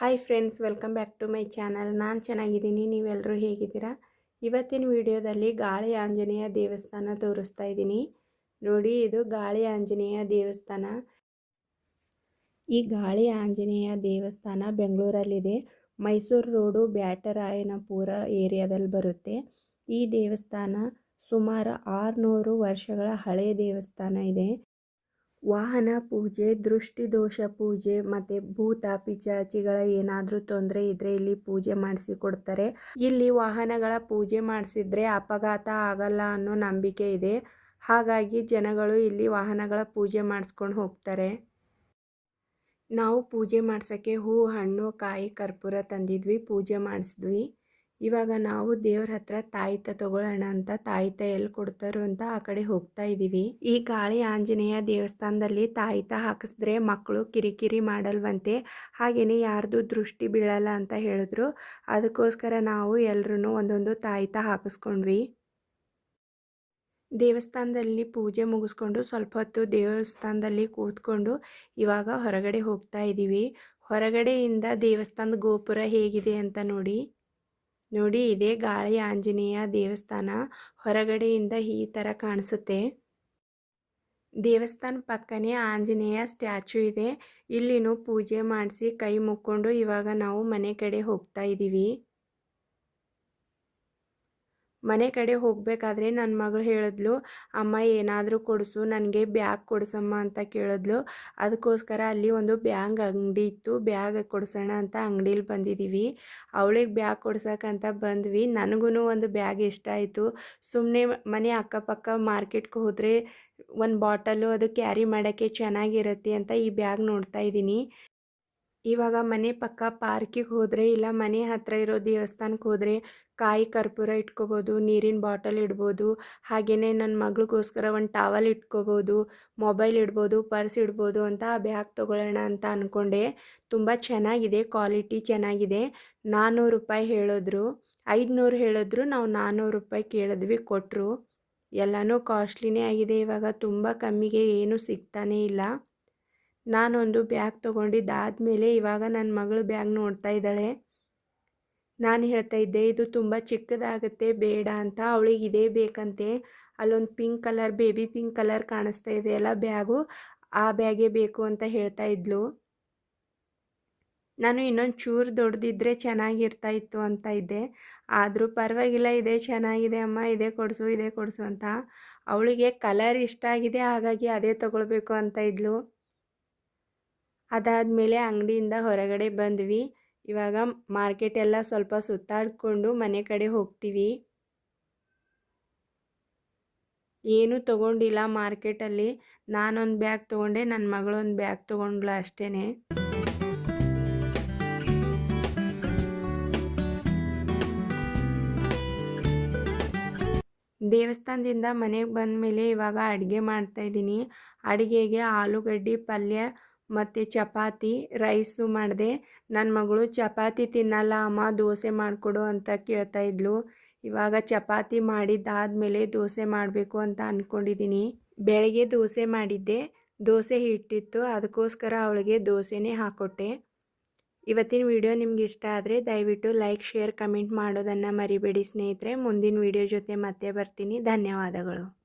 Hi friends welcome back to my channel ನಾನು ಚೆನ್ನಾಗಿದ್ದೀನಿ ನೀವೆಲ್ಲರೂ ಹೇಗಿದ್ದೀರಾ? ಇವತ್ತಿನ ವಿಡಿಯೋದಲ್ಲಿ ಗಾಳಿ ಆಂಜನೇಯ ದೇವಸ್ಥಾನ ತೋರಿಸ್ತಾ ಇದ್ದೀನಿ. ನೋಡಿ, ಇದು ಗಾಳಿ ಆಂಜನೇಯ ದೇವಸ್ಥಾನ. ಈ ಗಾಳಿ ಆಂಜನೇಯ ದೇವಸ್ಥಾನ ಬೆಂಗಳೂರಲ್ಲಿದೆ. ಮೈಸೂರು ರೋಡು ಬ್ಯಾಟರಾಯನಪುರ ಏರಿಯಾದಲ್ಲಿ ಬರುತ್ತೆ. ಈ ದೇವಸ್ಥಾನ ಸುಮಾರು ಆರುನೂರು ವರ್ಷಗಳ ಹಳೆಯ ದೇವಸ್ಥಾನ ಇದೆ. ವಾಹನ ಪೂಜೆ, ದೃಷ್ಟಿ ದೋಷ ಪೂಜೆ ಮತ್ತು ಭೂತ, ಪಿಚಾಚಿಗಳ ಏನಾದರೂ ತೊಂದರೆ ಇದ್ದರೆ ಇಲ್ಲಿ ಪೂಜೆ ಮಾಡಿಸಿ ಕೊಡ್ತಾರೆ. ಇಲ್ಲಿ ವಾಹನಗಳ ಪೂಜೆ ಮಾಡಿಸಿದ್ರೆ ಅಪಘಾತ ಆಗಲ್ಲ ಅನ್ನೋ ನಂಬಿಕೆ ಇದೆ. ಹಾಗಾಗಿ ಜನಗಳು ಇಲ್ಲಿ ವಾಹನಗಳ ಪೂಜೆ ಮಾಡಿಸ್ಕೊಂಡು ಹೋಗ್ತಾರೆ. ನಾವು ಪೂಜೆ ಮಾಡ್ಸೋಕ್ಕೆ ಹೂ, ಹಣ್ಣು, ಕಾಯಿ, ಕರ್ಪೂರ ತಂದಿದ್ವಿ, ಪೂಜೆ ಮಾಡಿಸಿದ್ವಿ. ಇವಾಗ ನಾವು ದೇವ್ರ ಹತ್ರ ತಾಯಿತ ತಗೊಳ್ಳೋಣ ಅಂತ ತಾಯಿತ ಎಲ್ಲಿ ಕೊಡ್ತಾರೋ ಅಂತ ಆ ಕಡೆ ಹೋಗ್ತಾ ಇದ್ದೀವಿ ಈ ಗಾಳಿ ಆಂಜನೇಯ ದೇವಸ್ಥಾನದಲ್ಲಿ ತಾಯಿತ ಹಾಕಿಸಿದ್ರೆ ಮಕ್ಕಳು ಕಿರಿಕಿರಿ ಮಾಡಲ್ವಂತೆ. ಹಾಗೆಯೇ ಯಾರ್ದು ದೃಷ್ಟಿ ಬೀಳಲ್ಲ ಅಂತ ಹೇಳಿದ್ರು. ಅದಕ್ಕೋಸ್ಕರ ನಾವು ಎಲ್ಲರೂ ಒಂದೊಂದು ತಾಯಿತ ಹಾಕಿಸ್ಕೊಂಡ್ವಿ. ದೇವಸ್ಥಾನದಲ್ಲಿ ಪೂಜೆ ಮುಗಿಸ್ಕೊಂಡು ಸ್ವಲ್ಪ ಹೊತ್ತು ದೇವಸ್ಥಾನದಲ್ಲಿ ಕೂತ್ಕೊಂಡು ಇವಾಗ ಹೊರಗಡೆ ಹೋಗ್ತಾ ಇದ್ದೀವಿ ಹೊರಗಡೆಯಿಂದ ದೇವಸ್ಥಾನದ ಗೋಪುರ ಹೇಗಿದೆ ಅಂತ ನೋಡಿ. ನೋಡಿ, ಇದೇ ಗಾಳಿ ಆಂಜನೇಯ ದೇವಸ್ಥಾನ ಹೊರಗಡೆಯಿಂದ ಈ ಥರ ಕಾಣಿಸುತ್ತೆ. ದೇವಸ್ಥಾನ ಪಕ್ಕನೇ ಆಂಜನೇಯ ಸ್ಟ್ಯಾಚು ಇದೆ. ಇಲ್ಲಿನೂ ಪೂಜೆ ಮಾಡಿಸಿ ಕೈ ಮುಕ್ಕೊಂಡು ಇವಾಗ ನಾವು ಮನೆ ಕಡೆ ಹೋಗ್ತಾ ಇದ್ದೀವಿ ಮನೆ ಕಡೆ ಹೋಗಬೇಕಾದ್ರೆ ನನ್ನ ಮಗಳು ಹೇಳಿದ್ಲು, ಅಮ್ಮ, ಏನಾದರೂ ಕೊಡಿಸು, ನನಗೆ ಬ್ಯಾಗ್ ಕೊಡಿಸಮ್ಮ ಅಂತ ಕೇಳಿದ್ಲು. ಅದಕ್ಕೋಸ್ಕರ ಅಲ್ಲಿ ಒಂದು ಬ್ಯಾಗ್ ಅಂಗಡಿ ಇತ್ತು. ಬ್ಯಾಗ್ ಕೊಡಿಸೋಣ ಅಂತ ಅಂಗಡೀಲಿ ಬಂದಿದ್ದೀವಿ ಅವಳಿಗೆ ಬ್ಯಾಗ್ ಕೊಡ್ಸೋಕ್ಕಂತ ಬಂದ್ವಿ. ನನಗೂ ಒಂದು ಬ್ಯಾಗ್ ಇಷ್ಟ ಆಯಿತು. ಸುಮ್ಮನೆ ಮನೆ ಅಕ್ಕಪಕ್ಕ ಮಾರ್ಕೆಟ್ಗೆ ಹೋದರೆ ಒಂದು ಬಾಟಲು ಅದು ಕ್ಯಾರಿ ಮಾಡೋಕ್ಕೆ ಚೆನ್ನಾಗಿರುತ್ತೆ ಅಂತ ಈ ಬ್ಯಾಗ್ ನೋಡ್ತಾ ಇದ್ದೀನಿ. ಇವಾಗ ಮನೆ ಪಕ್ಕ ಪಾರ್ಕಿಗೆ ಹೋದರೆ ಇಲ್ಲ ಮನೆ ಹತ್ತಿರ ಇರೋ ದೇವಸ್ಥಾನಕ್ಕೆ ಹೋದರೆ ಕಾಯಿ ಕರ್ಪೂರ ಇಟ್ಕೋಬೋದು, ನೀರಿನ ಬಾಟಲ್ ಇಡ್ಬೋದು ಹಾಗೆಯೇ ನನ್ನ ಮಗಳಿಗೋಸ್ಕರ ಒಂದು ಟಾವಲ್ ಇಟ್ಕೋಬೋದು ಮೊಬೈಲ್ ಇಡ್ಬೋದು ಪರ್ಸ್ ಇಡ್ಬೋದು ಅಂತ ಆ ಬ್ಯಾಗ್ ತೊಗೊಳ್ಳೋಣ ಅಂತ ಅಂದ್ಕೊಂಡೆ ತುಂಬ ಚೆನ್ನಾಗಿದೆ ಕ್ವಾಲಿಟಿ ಚೆನ್ನಾಗಿದೆ. ನಾನ್ನೂರು ರೂಪಾಯಿ ಹೇಳಿದ್ರು, ಐದುನೂರು ಹೇಳಿದ್ರು, ನಾವು ನಾನ್ನೂರು ರೂಪಾಯಿ ಕೇಳಿದ್ವಿ ಕೊಟ್ಟರು ಎಲ್ಲನೂ ಕಾಸ್ಟ್ಲಿನೇ ಆಗಿದೆ, ಇವಾಗ ತುಂಬ ಕಮ್ಮಿಗೆ ಏನೂ ಸಿಗ್ತಾನೇ ಇಲ್ಲ. ನಾನೊಂದು ಬ್ಯಾಗ್ ತೊಗೊಂಡಿದ್ದಾದಮೇಲೆ ಇವಾಗ ನನ್ನ ಮಗಳು ಬ್ಯಾಗ್ ನೋಡ್ತಾ ಇದ್ದಾಳೆ. ನಾನು ಹೇಳ್ತಾ ಇದ್ದೆ, ಇದು ತುಂಬ ಚಿಕ್ಕದಾಗುತ್ತೆ, ಬೇಡ ಅಂತ. ಅವಳಿಗೆ ಇದೇ ಬೇಕಂತೆ. ಅಲ್ಲೊಂದು pink colour baby pink colour ಕಾಣಿಸ್ತಾ ಇದೆ ಇದೆಯಲ್ಲ ಬ್ಯಾಗು. ಆ ಬ್ಯಾಗೇ ಬೇಕು ಅಂತ ಹೇಳ್ತಾ ಇದ್ಲು. ನಾನು ಇನ್ನೊಂದು ಚೂರು ದೊಡ್ಡದಿದ್ದರೆ ಚೆನ್ನಾಗಿರ್ತಾ ಇತ್ತು ಅಂತ ಇದ್ದೆ. ಆದರೂ ಪರವಾಗಿಲ್ಲ, ಇದೇ ಚೆನ್ನಾಗಿದೆ ಅಮ್ಮ, ಇದೇ ಕೊಡಿಸು ಇದೇ ಕೊಡಿಸು ಅಂತ. ಅವಳಿಗೆ ಕಲರ್ ಇಷ್ಟ ಆಗಿದೆ, ಹಾಗಾಗಿ ಅದೇ ತೊಗೊಳ್ಬೇಕು ಅಂತ ಇದ್ಲು. ಅದಾದಮೇಲೆ ಅಂಗಡಿಯಿಂದ ಹೊರಗಡೆ ಬಂದ್ವಿ. ಇವಾಗ ಮಾರ್ಕೆಟ್ ಎಲ್ಲ ಸ್ವಲ್ಪ ಸುತ್ತಾಡಿಕೊಂಡು ಮನೆ ಕಡೆ ಹೋಗ್ತೀವಿ. ಏನು ತಗೊಂಡಿಲ್ಲ ಮಾರ್ಕೆಟಲ್ಲಿ ನಾನೊಂದು ಬ್ಯಾಗ್ ತೊಗೊಂಡೆ ನನ್ನ ಮಗಳೊಂದು ಬ್ಯಾಗ್ ತೊಗೊಂಡ್ಲು ಅಷ್ಟೇ ದೇವಸ್ಥಾನದಿಂದ ಮನೆಗೆ ಬಂದ ಮೇಲೆ ಇವಾಗ ಅಡುಗೆ ಮಾಡ್ತಾಯಿದ್ದೀನಿ ಅಡುಗೆಗೆ ಆಲೂಗಡ್ಡೆ ಪಲ್ಯ ಮತ್ತು ಚಪಾತಿ, ರೈಸು ಮಾಡಿದೆ. ನನ್ನ ಮಗಳು, ಚಪಾತಿ ತಿನ್ನಲ್ಲ, ಅಮ್ಮ ದೋಸೆ ಮಾಡಿಕೊಡು ಅಂತ ಕೇಳ್ತಾ ಇದ್ಲು. ಇವಾಗ ಚಪಾತಿ ಮಾಡಿದ್ದಾದಮೇಲೆ ದೋಸೆ ಮಾಡಬೇಕು ಅಂತ ಅಂದ್ಕೊಂಡಿದ್ದೀನಿ ಬೆಳಗ್ಗೆ ದೋಸೆ ಮಾಡಿದ್ದೆ. ದೋಸೆ ಹಿಟ್ಟಿತ್ತು. ಅದಕ್ಕೋಸ್ಕರ ಅವಳಿಗೆ ದೋಸೆನೇ ಹಾಕೊಟ್ಟೆ. ಇವತ್ತಿನ ವಿಡಿಯೋ ನಿಮ್ಗೆ ಇಷ್ಟ ಆದರೆ ದಯವಿಟ್ಟು ಲೈಕ್, ಶೇರ್, ಕಮೆಂಟ್ ಮಾಡೋದನ್ನು ಮರಿಬೇಡಿ ಸ್ನೇಹಿತರೆ. ಮುಂದಿನ ವಿಡಿಯೋ ಜೊತೆ ಮತ್ತೆ ಬರ್ತೀನಿ. ಧನ್ಯವಾದಗಳು.